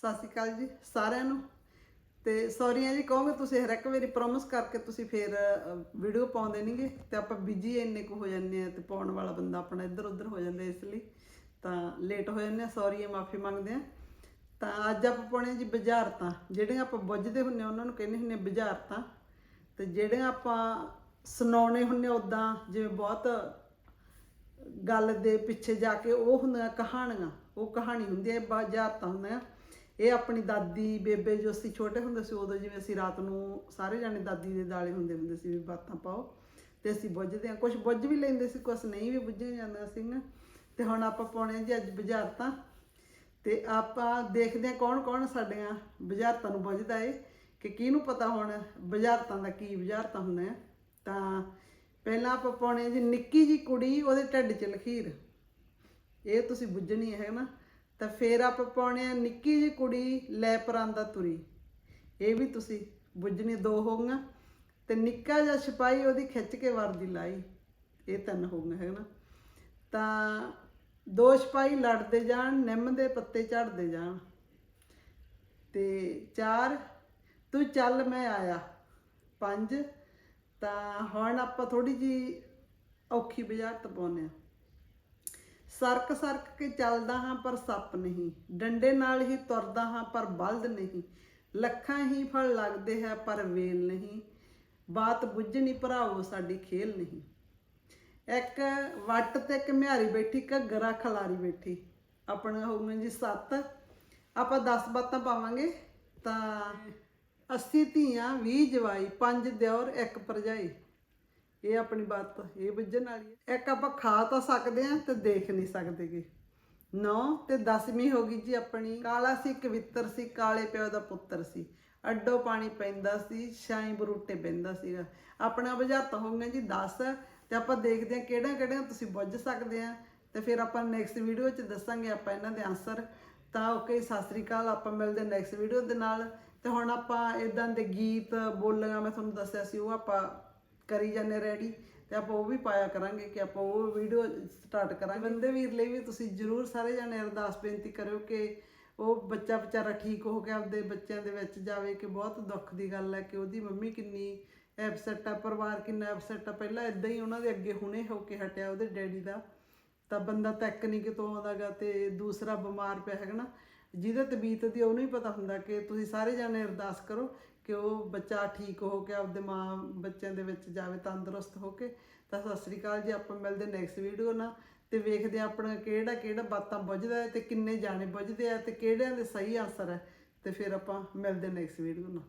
ਸਤਿ ਸ਼੍ਰੀ ਅਕਾਲ ਜੀ ਸਾਰਿਆਂ ਨੂੰ। ਤੇ ਸੌਰੀਆਂ ਜੀ ਕਹੋਗੇ ਤੁਸੀਂ ਹਰ ਇੱਕ ਵਾਰੀ ਪ੍ਰੋਮਿਸ ਕਰਕੇ ਤੁਸੀਂ ਫੇਰ ਵੀਡੀਓ ਪਾਉਂਦੇ ਨਹੀਂਗੇ ਤੇ ਆਪਾਂ ਬਿਜ਼ੀ ਇੰਨੇ ਕੁ ਹੋ ਜਾਂਦੇ ਆ ਤੇ ਪਾਉਣ ਵਾਲਾ ਬੰਦਾ ਆਪਣਾ ਇੱਧਰ ਉੱਧਰ ਹੋ ਜਾਂਦਾ ਇਸ ਲਈ। ਤਾਂ ਲੇਟ ਹੋ ਜਾਂਦੇ ਆ ਸੌਰੀ ਮਾਫੀ ਮੰਗਦੇ ਆ। ਤਾਂ ਅੱਜ ਆਪਾਂ ਪਾਉਣੇ ਜੀ ਬੁਝਾਰਤਾਂ। ਜਿਹੜੀਆਂ ਆਪਾਂ ਬੁੱਝਦੇ ਹੁੰਨੇ ਆ, ਉਹਨਾਂ ਨੂੰ ਕਹਿੰਦੇ ਹੁੰਨੇ ਆ ਬੁਝਾਰਤਾਂ। ਤੇ ਜਿਹੜੀਆਂ ਆਪਾਂ ਸੁਣਾਉਣੇ ਹੁੰਨੇ ਉਦਾਂ ਜਿਵੇਂ ਬਹੁਤ ਗੱਲ ਦੇ ਪਿੱਛੇ ਜਾ ਕੇ ਉਹ ਹੁੰਦੀਆਂ ਕਹਾਣੀਆਂ। ਉਹ ਕਹਾਣੀ ਹੁੰਦੀ ਹੈ ਬਾਜ਼ਾਰਤਾਂ ਹੁੰਦੀਆਂ। ਇਹ ਆਪਣੀ ਦਾਦੀ, ਬੇਬੇ ਜੋ ਅਸੀਂ ਛੋਟੇ ਹੁੰਦੇ ਸੀ, ਉਦੋਂ ਜਿਵੇਂ ਅਸੀਂ ਰਾਤ ਨੂੰ ਸਾਰੇ ਜਾਣੇ ਦਾਦੀ ਦੇ ਦਾਲੇ ਹੁੰਦੇ ਹੁੰਦੇ ਸੀ ਵੀ ਬਾਤਾਂ ਪਾਓ ਤੇ ਅਸੀਂ ਬੁੱਝਦੇ ਹਾਂ। ਕੁਝ ਬੁੱਝ ਵੀ ਲੈਂਦੇ ਸੀ ਕੁਝ ਨਹੀਂ ਵੀ ਬੁੱਝਿਆ ਜਾਂਦਾ ਸੀਗਾ ਤੇ ਹੁਣ ਆਪਾਂ ਪਾਉਣੇ ਆ ਜੀ ਅੱਜ ਬੁਝਾਰਤਾਂ। ਤੇ ਆਪਾਂ ਦੇਖਦੇ ਹਾਂ ਕੌਣ ਕੌਣ ਸਾਡੀਆਂ ਬੁਝਾਰਤਾਂ ਨੂੰ ਬੁੱਝਦਾ ਏ, ਕਿ ਕਿਹਨੂੰ ਪਤਾ ਹੁਣ ਬੁਝਾਰਤਾਂ ਦਾ ਕੀ ਬੁਝਾਰਤਾਂ ਹੁੰਦਾ ਆ। ਤਾਂ ਪਹਿਲਾਂ ਆਪਾਂ ਪਾਉਣੇ ਆ ਜੀ, ਨਿੱਕੀ ਜੀ ਕੁੜੀ ਉਹਦੇ ਢਿੱਡ 'ਚ ਲਖੀਰ। ਇਹ ਤੁਸੀਂ ਬੁੱਝਣੀ ਹੈ ਨਾ? ਤਾਂ ਫੇਰ ਆਪਾਂ ਪਾਉਣੇ ਆ ਨਿੱਕੀ ਜੀ ਕੁੜੀ ਲੈ ਪਰਾਂਦਾ ਤੁਰੀ। ਇਹ ਵੀ ਤੁਸੀਂ ਬੁੱਝਣੇ ਦੋ ਹੋਗੀਆਂ ਤੇ ਨਿੱਕਾ ਜਿਹਾ ਸਿਪਾਹੀ ਉਹਦੀ ਖਿੱਚ ਕੇ ਵਰਦੀ ਲਾਈ। ਇਹ ਤਿੰਨ ਹੋ ਗਈਆਂ ਹੈ ਨਾ ਤਾਂ ਦੋ ਸਿਪਾਹੀ ਲੜਦੇ ਜਾਣ, ਨਿੰਮ ਦੇ ਪੱਤੇ ਝੜਦੇ ਜਾਣ। ਤੇ ਚਾਰ, ਤੂੰ ਚੱਲ ਮੈਂ ਆਇਆ। ਪੰਜ, ਤਾਂ ਹੁਣ ਆਪਾਂ ਥੋੜੀ ਜੀ ਔਖੀ ਬੁਝਾਰਤ ਪਾਉਂਦੇ ਆ। ਸਰਕ ਸਰਕ ਕੇ ਚੱਲਦਾ ਹਾਂ ਪਰ ਸੱਪ ਨਹੀਂ। ਡੰਡੇ ਨਾਲ ਹੀ ਤੁਰਦਾ ਹਾਂ ਪਰ ਬਲਦ ਨਹੀਂ। ਲੱਖਾਂ ਹੀ ਫਲ ਲੱਗਦੇ ਹੈ ਪਰ ਵੇਲ ਨਹੀਂ। ਬਾਤ ਬੁੱਝਣੀ ਭਰਾਵੋ, ਸਾਡੀ ਖੇਲ ਨਹੀਂ। ਇੱਕ ਵੱਟ ਤੇ ਇੱਕ ਮਿਹਾਰੀ ਬੈਠੀ ਘੱਗਰਾ ਖਲਾਰੀ ਬੈਠੀ। ਆਪਣਾ ਹੋਊਗਾ ਜੀ 7 ਆਪਾਂ 10 ਬਾਤਾਂ ਪਾਵਾਂਗੇ। ਤਾਂ 80 ਧੀਆਂ 20 ਜਵਾਈ, ਪੰਜ ਦਿਓਰ, ਇੱਕ ਭਰਜਾਈ। ਇਹ ਆਪਣੀ ਬਾਤ ਇਹ ਬੁੱਝਣ ਵਾਲੀ ਹੈ। ਇੱਕ ਆਪਾਂ ਖਾ ਤਾਂ ਸਕਦੇ ਆ ਤੇ ਦੇਖ ਨਹੀਂ ਸਕਦੇਗੇ। 9 ਤੇ 10ਵੀਂ ਹੋ ਗਈ ਜੀ ਆਪਣੀ। ਕਾਲਾ ਸੀ, ਕਵਿੱਤਰ ਸੀ, ਕਾਲੇ ਪਿਓ ਦਾ ਪੁੱਤਰ ਸੀ। ਅੱਡੋ ਪਾਣੀ ਪੈਂਦਾ ਸੀ ਛਾਈ ਬਰੂਟੇ ਪੈਂਦਾ ਸੀਗਾ। ਆਪਣਾ ਬੁਝਾਰਤ ਹੋ ਗਈਆਂ ਜੀ 10 ਤੇ ਆਪਾਂ ਦੇਖਦੇ ਹਾਂ ਕਿਹੜਾ ਕਿਹੜਾ ਤੁਸੀਂ ਬੁੱਝ ਸਕਦੇ ਆ ਤੇ ਫਿਰ ਆਪਾਂ ਨੈਕਸਟ ਵੀਡੀਓ 'ਚ ਦੱਸਾਂਗੇ ਆਪਾਂ ਇਹਨਾਂ ਦੇ ਆਨਸਰ ਤਾਂ ਓਕੇ ਸਤਿ ਸ੍ਰੀ ਅਕਾਲ। ਆਪਾਂ ਮਿਲਦੇ ਨੈਕਸਟ ਵੀਡੀਓ ਦੇ ਨਾਲ। ਤੇ ਹੁਣ ਆਪਾਂ ਇਦਾਂ ਦੇ ਗੀਤ, ਬੋਲੀਆਂ, ਮੈਂ ਤੁਹਾਨੂੰ ਦੱਸਿਆ ਸੀ, ਉਹ ਆਪਾਂ ਕਰੀ ਜਾਂਦੇ ਰੈਡੀ ਤੇ ਆਪਾਂ ਉਹ ਵੀ ਪਾਇਆ ਕਰਾਂਗੇ ਕਿ ਆਪਾਂ ਉਹ ਵੀਡੀਓ ਸਟਾਰਟ ਕਰਾਂਗੇ। ਬੰਦੇ ਵੀਰ ਲਈ ਵੀ ਤੁਸੀਂ ਜਰੂਰ ਸਾਰੇ ਜਾਣੇ ਅਰਦਾਸ ਬੇਨਤੀ ਕਰਿਓ ਕਿ ਉਹ ਬੱਚਾ ਵਿਚਾਰਾ ਠੀਕ ਹੋ ਕੇ ਆਪਦੇ ਬੱਚਿਆਂ ਦੇ ਵਿੱਚ ਜਾਵੇ ਕਿ ਬਹੁਤ ਦੁੱਖ ਦੀ ਗੱਲ ਹੈ ਕਿ ਉਹਦੀ ਮੰਮੀ ਕਿੰਨੀ ਐਪਸੈਟ ਆ, ਪਰਿਵਾਰ ਕਿੰਨਾ ਐਪਸੈਟ ਆ। ਪਹਿਲਾਂ ਇਦਾਂ ਹੀ ਉਹਨਾਂ ਦੇ ਅੱਗੇ ਹੁਣੇ ਹੋ ਕੇ ਹਟਿਆ ਉਹਦੇ ਡੈਡੀ ਦਾ। ਤਾਂ ਬੰਦਾ ਤੱਕ ਨਹੀਂ ਕਿਤੋਂ ਆਉਂਦਾਗਾ ਤੇ ਦੂਸਰਾ ਬਿਮਾਰ ਪਿਆ ਹੈਗਾ ਨਾ। ਜਿਹਦੇ ਤਬੀਅਤ ਦੀ ਉਹਨੂੰ ਹੀ ਪਤਾ ਹੁੰਦਾ ਕਿ ਤੁਸੀਂ ਸਾਰੇ ਜਾਣੇ ਅਰਦਾਸ ਕਰੋ ਕਿ ਉਹ ਬੱਚਾ ਠੀਕ ਹੋ ਕੇ ਆਪਦੇ ਮਾਂ ਬੱਚਿਆਂ ਦੇ ਵਿੱਚ ਜਾਵੇ, ਤੰਦਰੁਸਤ ਹੋ ਕੇ, ਤਾਂ ਸਤਿ ਸ੍ਰੀ ਅਕਾਲ ਜੀ, ਆਪਾਂ ਮਿਲਦੇ ਨੈਕਸਟ ਵੀਡੀਓ ਨਾਲ ਤੇ ਵੇਖਦੇ ਹਾਂ ਆਪਣਾ ਕਿਹੜਾ ਕਿਹੜਾ ਬਾਤਾਂ ਬੁੱਝਦਾ ਹੈ ਤੇ ਕਿੰਨੇ ਜਾਣੇ ਬੁੱਝਦੇ ਆ ਤੇ ਕਿਹੜਿਆਂ ਦੇ ਸਹੀ ਆਨਸਰ ਹੈ ਤੇ ਫਿਰ ਆਪਾਂ ਮਿਲਦੇ ਨੈਕਸਟ ਵੀਡੀਓ ਨਾਲ।